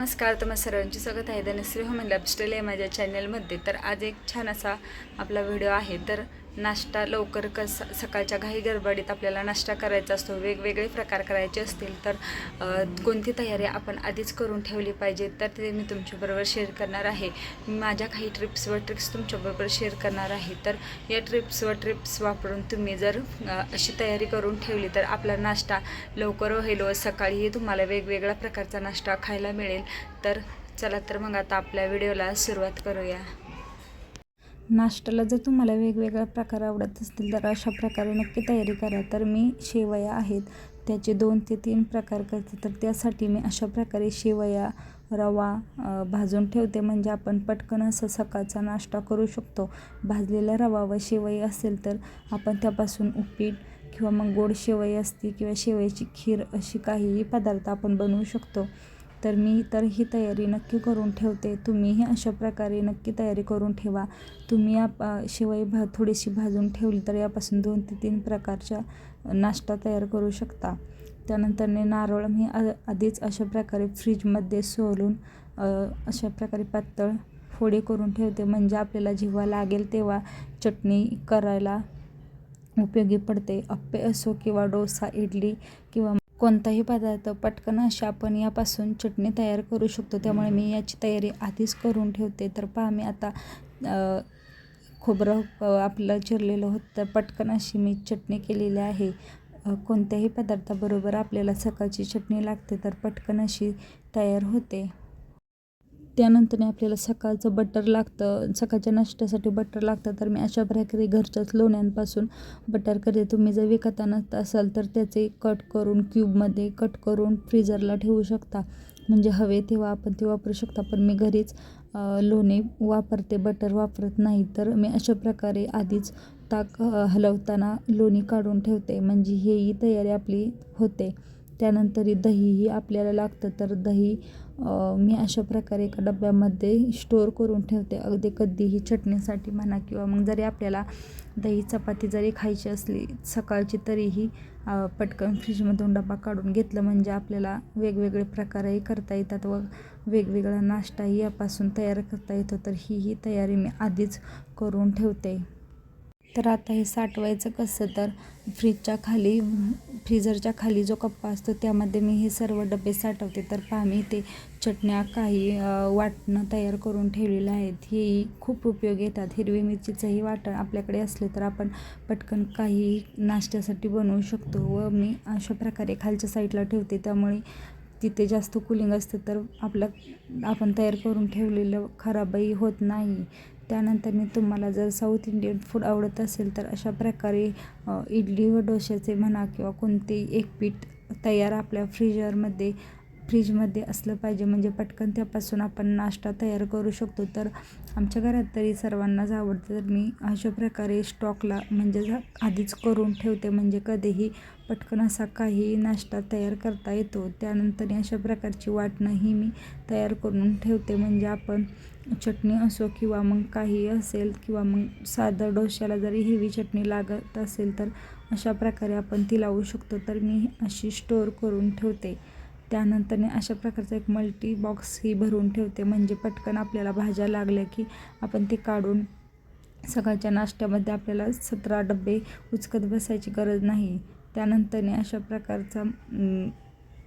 नमस्कार तुम्हा सर्वांचे स्वागत आहे. धनश्री होम लॅबस्टेल या माझ्या चॅनलमध्ये तर आज एक छान असा आपला व्हिडिओ आहे. तर नाश्ता लवकर कसा सकाळच्या घाई गडबडीत आपल्याला नाश्ता करायचा असतो वेगवेगळे प्रकार करायचे असतील तर कोणती तयारी आपण आधीच करून ठेवली पाहिजे तर ते मी तुमच्याबरोबर शेअर करणार आहे. माझ्या काही ट्रिप्स व ट्रिक्स तुमच्याबरोबर शेअर करणार आहे. तर या ट्रिप्स व ट्रिप्स वापरून तुम्ही जर अशी तयारी करून ठेवली तर आपला नाश्ता लवकर होईल व सकाळीही तुम्हाला वेगवेगळ्या प्रकारचा नाश्ता खायला मिळेल. तर चला तर मग आता आपल्या व्हिडिओला सुरुवात करूया. नाश्त्याला जर तुम्हाला वेगवेगळ्या प्रकार आवडत असतील तर अशा प्रकारे नक्की तयारी करा. तर मी शेवया आहेत त्याचे दोन ते तीन प्रकार करते. तर त्यासाठी मी अशा प्रकारे शेवया रवा भाजून ठेवते. म्हणजे आपण पटकन असं सकाळचा नाश्ता करू शकतो. भाजलेला रवा व शेवई असेल तर आपण त्यापासून उपीट किंवा मग गोड शेवई असते किंवा शेवयाची खीर अशी काहीही पदार्थ आपण बनवू शकतो. तर मी तर ही तयारी नक्की करून ठेवते. तुम्हीही अशा प्रकारे नक्की तयारी करून ठेवा. तुम्ही आप शिवाय भा थोडीशी भाजून ठेवली तर यापासून दोन ते तीन प्रकारच्या नाश्ता तयार करू शकता. त्यानंतरने नारळ मी आधीच अशा प्रकारे फ्रीजमध्ये सोलून अशा प्रकारे पातळ फोडी करून ठेवते. म्हणजे आपल्याला जेव्हा लागेल तेव्हा चटणी करायला उपयोगी पडते. अप्पे असो किंवा डोसा इडली किंवा कोणताही पदार्थ पटकन अशी आपण यापासून चटणी तयार करू शकतो. त्यामुळे मी याची तयारी आधीच करून ठेवते. तर पहा मी आता खोबरं आपलं चिरलेलं होतं. तर पटकन अशी मी चटणी केलेली आहे. कोणत्याही पदार्थाबरोबर आपल्याला सकाळची चटणी लागते तर पटकन अशी तयार होते. त्यानंतर आपल्याला सकाळचं बटर लागतं. सकाळच्या नाश्त्यासाठी बटर लागतं. तर मी अशा प्रकारे घरच्याच लोण्यांपासून बटर करते. तुम्ही जर विकत आणत असाल तर त्याचे कट करून क्यूबमध्ये कट करून फ्रीजरला ठेवू शकता. म्हणजे हवे तेव्हा आपण ते वापरू शकता. पण मी घरीच लोणे वापरते. बटर वापरत नाही. तर मी अशा प्रकारे आधीच ताक हलवताना लोणी काढून ठेवते. म्हणजे हेही तयारी आपली होते. त्यानंतर दहीही आपल्याला लागतं तर दही मी अशा प्रकारे एका डब्यामध्ये स्टोअर करून ठेवते. अगदी कधीही चटणीसाठी म्हणा किंवा मग जरी आपल्याला दही चपाती जरी खायची असली सकाळची तरीही पटकन फ्रीजमधून डबा काढून घेतलं म्हणजे आपल्याला वेगवेगळे प्रकारही करता येतात व वेगवेगळा नाश्ताही यापासून तयार करता येतो. तर ही ही तयारी मी आधीच करून ठेवते. तर आता हे साठवायचं कसं? तर फ्रीजच्या खाली फ्रीजरच्या खाली जो कप्पा असतो त्यामध्ये मी हे सर्व डबे साठवते. तर पहा मी ते चटण्या काही वाटणं तयार करून ठेवलेलं आहेत. हेही खूप उपयोगी येतात. हिरवी मिरचीचंही वाटण आपल्याकडे असले तर आपण पटकन काही नाश्त्यासाठी बनवू शकतो व मी अशा प्रकारे खालच्या साईडला ठेवते. त्यामुळे तिथे जास्त कुलिंग असतं तर आपलं आपण तयार करून ठेवलेलं खराबही होत नाही. त्यानंतर मी तुम्हाला जर साऊथ इंडियन फूड आवडत असेल तर अशा प्रकारे इडली व डोशाचे म्हणा किंवा कोणतेही एक पीठ तयार आपल्या फ्रीजरमध्ये फ्रीजमध्ये असलं पाहिजे. म्हणजे पटकन त्यापासून आपण नाश्ता तयार करू शकतो. तर आमच्या घरात तरी सर्वांनाच आवडतं. तर मी अशा प्रकारे स्टॉकला म्हणजे आधीच करून ठेवते. म्हणजे कधीही पटकन असा काही नाश्ता तयार करता येतो. त्यानंतर अशा प्रकारची वाटणंही मी तयार करून ठेवते. म्हणजे आपण चटणी असो किंवा मग काही असेल किंवा मग साधं डोश्याला जरी हिरवी चटणी लागत असेल तर अशा प्रकारे आपण ती लावू शकतो. तर मी अशी स्टोअर करून ठेवते. त्यानंतर अशा प्रकारचा एक मल्टी बॉक्स ही भरून ठेवते. म्हणजे पटकन आपल्याला भाज्या लागल्या की आपण ते काढून सकाळच्या नाश्त्यामध्ये आपल्याला सतरा डबे उचकत बसायची गरज नाही. त्यानंतर अशा प्रकारचा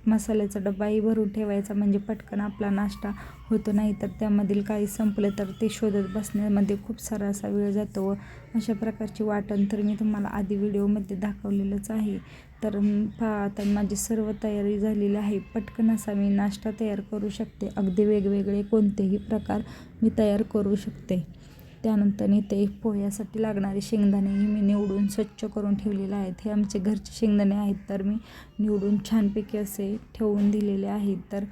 मसाल्याचा डब्बाही भरून ठेवायचा म्हणजे पटकन आपला नाश्ता होतो. नाही तर त्यामधील काही संपलं तर ते शोधत बसण्यामध्ये खूप सारा असा वेळ जातो व अशा प्रकारची वाटण तर मी तुम्हाला आधी व्हिडिओमध्ये दाखवलेलंच आहे. तर पहा आता माझी सर्व तयारी झालेली आहे. पटकन असा मी नाश्ता तयार करू शकते. अगदी वेगवेगळे कोणतेही प्रकार मी तयार करू शकते. त्यानंतर इथे पोह्यासाठी लागणारे शेंगदाणेही मी निवडून स्वच्छ करून ठेवलेले आहेत. हे आमचे घरचे शेंगदाणे आहेत तर मी निवडून छानपैकी असे ठेवून दिलेले आहेत. तर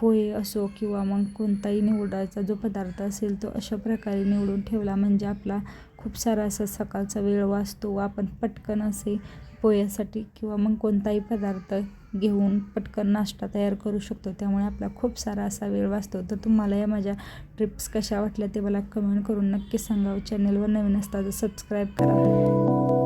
पोहे असो किंवा मग कोणताही निवडायचा जो पदार्थ असेल तो अशा प्रकारे निवडून ठेवला. म्हणजे आपला खूप सारा असा सकाळचा वेळ वाचतो व आपण पटकन असे पोह्यासाठी किंवा मग कोणताही पदार्थ घेऊन पटकन नाश्ता तयार करू शकतो. त्यामुळे आपला खूप सारा असा वेळ वाचतो. तर तुम्हाला या माझ्या ट्रिप्स कशा वाटल्या ते मला कमेंट करून नक्की सांगा. चॅनलवर नवीन असता तर सबस्क्राईब करा.